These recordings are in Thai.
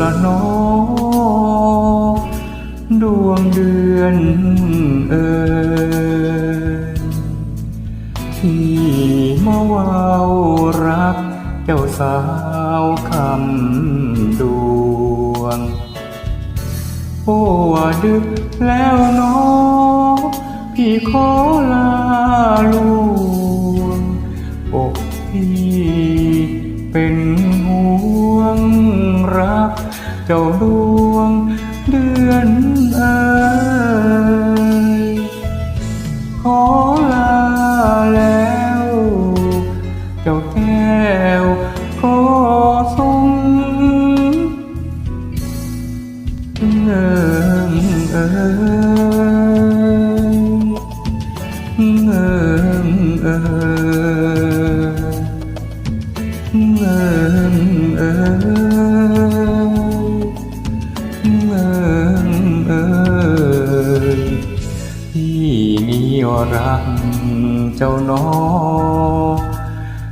ละนอดวงเดือนเอ่ยที่มาวาวรัก เจ้าสาวคำดวง โอ้ดึกแล้วนอพี่ขอลาลูก เจ้าดวงเดือนเอ่ยขอลาแล้ว เจ้าแก้วขอทรงเอิงเอิงเอิงเอิงเอิงเอิง นี่รักเจ้าน้อ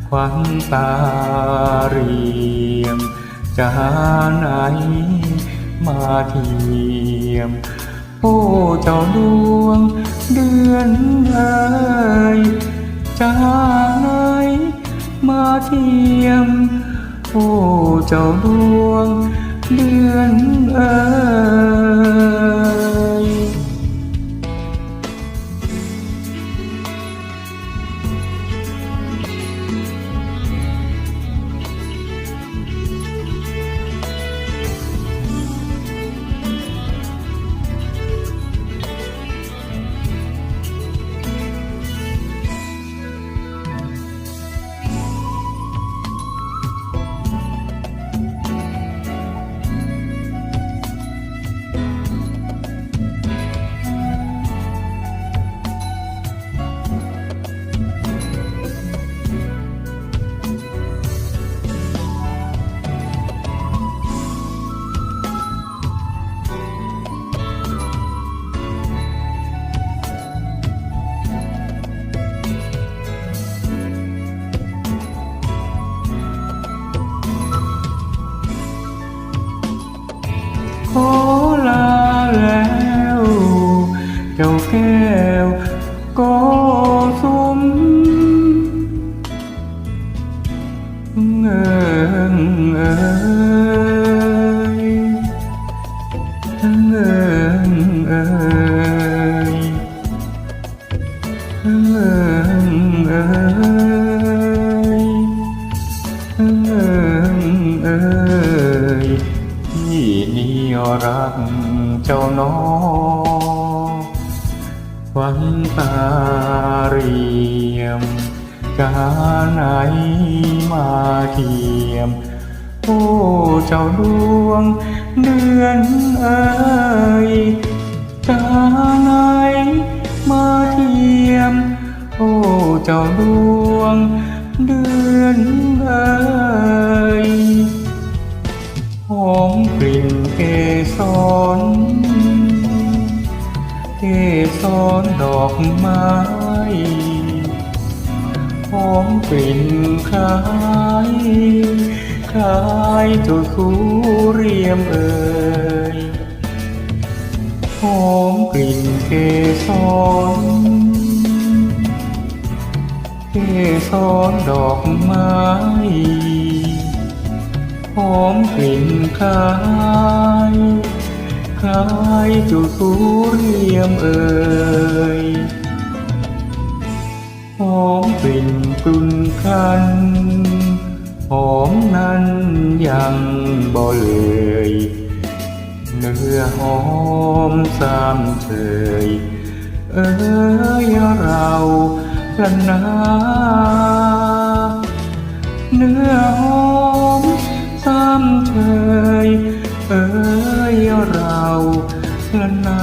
ควันตาเรียมจะหาไหนมาเทียม โอ้เจ้าดวงเดือนเอ่ยจะหาไหนมาเทียม โอ้เจ้าดวงเดือนเอ่ย รักเจ้าน้อวันตาเรียม กาไหนมาเทียม โอ้เจ้าดวง เดือนเอ่ยกาไหนมาเทียม โอ้เจ้าดวง เดือนเอ่ยหอมกลิ่น เกสรเกสรดอกไม้หอมกลิ่นคล้ายคล้ายเจุคูเรียมเอ่ยหอมกลิ่นเกสรเกสรดอกไม้ หอมกลิ่นคล้ายคล้ายจุสูเรียมเอ่ยหอมกลิ่นกลุ่นคันหอมนั้นยังบ่เลยเนื้อหอมสามเฉยเอ้ยเราละนาเนื้อหอม ซ้ำเชยเอ้ยเราละนา